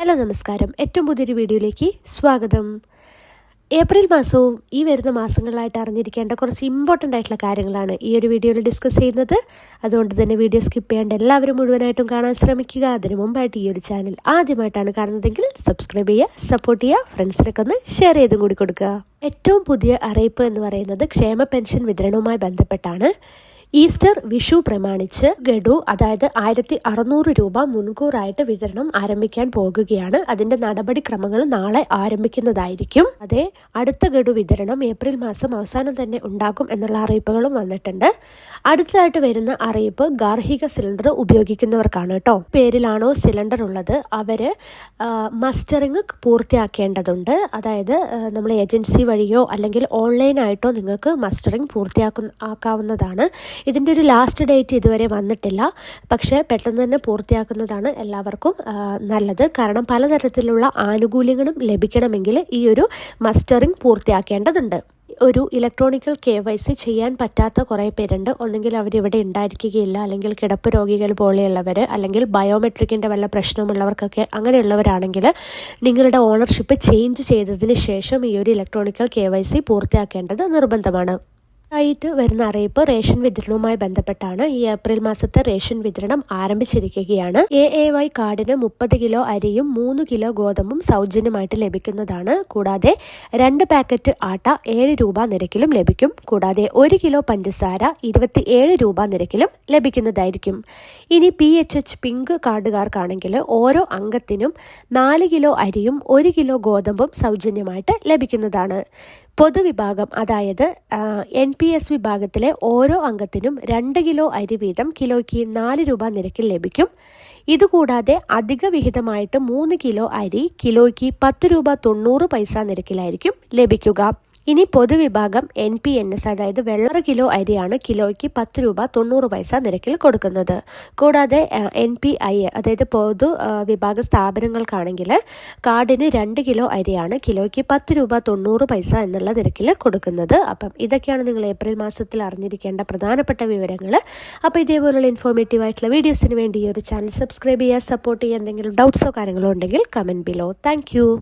Hello നമസ്കാരം. ഏറ്റവും പുതിയൊരു വീഡിയോയിലേക്ക് സ്വാഗതം. ഏപ്രിൽ മാസവും ഈ വരുന്ന മാസങ്ങളിലായിട്ട് അറിഞ്ഞിരിക്കേണ്ട കുറച്ച് ഇമ്പോർട്ടന്റ് ആയിട്ടുള്ള കാര്യങ്ങളാണ് ഈ ഒരു വീഡിയോയിൽ ഡിസ്കസ് ചെയ്യുന്നത്. അതുകൊണ്ട് തന്നെ വീഡിയോ സ്കിപ്പ് ചെയ്യാണ്ട് എല്ലാവരും മുഴുവനായിട്ടും കാണാൻ ശ്രമിക്കുക. അതിനു മുമ്പായിട്ട് ഈ ഒരു ചാനൽ ആദ്യമായിട്ടാണ് കാണുന്നതെങ്കിൽ സബ്സ്ക്രൈബ് ചെയ്യുക സപ്പോർട്ട് ചെയ്യുക ഫ്രണ്ട്സിനൊക്കെ ഒന്ന് ഷെയർ ചെയ്തും കൂടി കൊടുക്കുക. ഏറ്റവും പുതിയ അറിയിപ്പ് എന്ന് പറയുന്നത് ക്ഷേമ പെൻഷൻ വിതരണവുമായി ബന്ധപ്പെട്ടാണ്. ഈസ്റ്റർ വിഷു പ്രമാണിച്ച് ഗഡു അതായത് ആയിരത്തി അറുന്നൂറ് രൂപ മുൻകൂറായിട്ട് വിതരണം ആരംഭിക്കാൻ പോകുകയാണ്. അതിന്റെ നടപടിക്രമങ്ങൾ നാളെ ആരംഭിക്കുന്നതായിരിക്കും. അതെ അടുത്ത ഗഡു വിതരണം ഏപ്രിൽ മാസം അവസാനം തന്നെ ഉണ്ടാകും എന്നുള്ള അറിയിപ്പുകളും വന്നിട്ടുണ്ട്. അടുത്തതായിട്ട് വരുന്ന അറിയിപ്പ് ഗാർഹിക സിലിണ്ടർ ഉപയോഗിക്കുന്നവർക്കാണ് കേട്ടോ. പേരിലാണോ സിലിണ്ടർ ഉള്ളത്? അവർ മസ്റ്ററിങ് പൂർത്തിയാക്കേണ്ടതുണ്ട്. അതായത് നമ്മൾ ഏജൻസി വഴിയോ അല്ലെങ്കിൽ ഓൺലൈനായിട്ടോ നിങ്ങൾക്ക് മസ്റ്ററിങ് പൂർത്തിയാക്കുന്ന ആക്കാവുന്നതാണ്. ഇതിന്റെ ഒരു ലാസ്റ്റ് ഡേറ്റ് ഇതുവരെ വന്നിട്ടില്ല. പക്ഷേ പെട്ടെന്ന് തന്നെ പൂർത്തിയാക്കുന്നതാണ് എല്ലാവർക്കും നല്ലത്. കാരണം പലതരത്തിലുള്ള ആനുകൂല്യങ്ങളും ലഭിക്കണമെങ്കിൽ ഈ ഒരു മസ്റ്ററിംഗ് പൂർത്തിയാക്കേണ്ടതുണ്ട്. ഒരു ഇലക്ട്രോണിക്കൽ കെ വൈ സി ചെയ്യാൻ പറ്റാത്ത കുറേ പേരുണ്ട്. ഒന്നെങ്കിൽ അവരിവിടെ ഉണ്ടായിരിക്കുകയില്ല. അല്ലെങ്കിൽ കിടപ്പ് രോഗികൾ പോലെയുള്ളവർ അല്ലെങ്കിൽ ബയോമെട്രിക്കിന്റെ വല്ല പ്രശ്നമുള്ളവർക്കൊക്കെ അങ്ങനെയുള്ളവരാണെങ്കിൽ നിങ്ങളുടെ ഓണർഷിപ്പ് ചേഞ്ച് ചെയ്തതിന് ശേഷം ഈ ഒരു ഇലക്ട്രോണിക്കൽ കെ വൈ സി പൂർത്തിയാക്കേണ്ടത് നിർബന്ധമാണ്. ആയിട്ട് വരുന്ന അറിയിപ്പ് റേഷൻ വിതരണവുമായി ബന്ധപ്പെട്ടാണ് ഈ ഏപ്രിൽ മാസത്തെ റേഷൻ വിതരണം ആരംഭിച്ചിരിക്കുകയാണ്. എ എ വൈ കാർഡിന് മുപ്പത് കിലോ അരിയും മൂന്ന് കിലോ ഗോതമ്പും സൗജന്യമായിട്ട് ലഭിക്കുന്നതാണ്. കൂടാതെ രണ്ട് പാക്കറ്റ് ആട്ട ഏഴ് രൂപ നിരക്കിലും ലഭിക്കും. കൂടാതെ ഒരു കിലോ പഞ്ചസാര ഇരുപത്തി ഏഴ് രൂപ നിരക്കിലും ലഭിക്കുന്നതായിരിക്കും. ഇനി പി എച്ച് എച്ച് പിങ്ക് കാർഡുകാർക്കാണെങ്കിൽ ഓരോ അംഗത്തിനും നാല് കിലോ അരിയും ഒരു കിലോ ഗോതമ്പും സൗജന്യമായിട്ട് ലഭിക്കുന്നതാണ്. പൊതുവിഭാഗം അതായത് എൻ പി എസ് വിഭാഗത്തിലെ ഓരോ അംഗത്തിനും രണ്ട് കിലോ അരി വീതം കിലോയ്ക്ക് നാല് രൂപ നിരക്കിൽ ലഭിക്കും. ഇതുകൂടാതെ അധിക വിഹിതമായിട്ട് മൂന്ന് കിലോ അരി കിലോയ്ക്ക് പത്ത് രൂപ തൊണ്ണൂറ് പൈസ നിരക്കിലായിരിക്കും ലഭിക്കുക. ഇനി പൊതുവിഭാഗം എൻ പി എൻ എസ് അതായത് വെള്ളറ കിലോ അരിയാണ് കിലോയ്ക്ക് പത്ത് രൂപ തൊണ്ണൂറ് പൈസ നിരക്കിൽ കൊടുക്കുന്നത്. കൂടാതെ എൻ പി ഐ അതായത് പൊതു വിഭാഗ സ്ഥാപനങ്ങൾക്കാണെങ്കിൽ കാർഡിന് രണ്ട് കിലോ അരിയാണ് കിലോയ്ക്ക് പത്ത് രൂപ തൊണ്ണൂറ് പൈസ എന്നുള്ള നിരക്കിൽ കൊടുക്കുന്നത്. അപ്പം ഇതൊക്കെയാണ് നിങ്ങൾ ഏപ്രിൽ മാസത്തിൽ അറിഞ്ഞിരിക്കേണ്ട പ്രധാനപ്പെട്ട വിവരങ്ങൾ. അപ്പോൾ ഇതേപോലുള്ള ഇൻഫോർമേറ്റീവ് ആയിട്ടുള്ള വീഡിയോസിന് വേണ്ടി ഈ ഒരു ചാനൽ സബ്സ്ക്രൈബ് ചെയ്യുക സപ്പോർട്ട് ചെയ്യുക എന്തെങ്കിലും ഡൗട്ട്സോ കാര്യങ്ങളോ ഉണ്ടെങ്കിൽ കമന്റ് ബിലോ താങ്ക്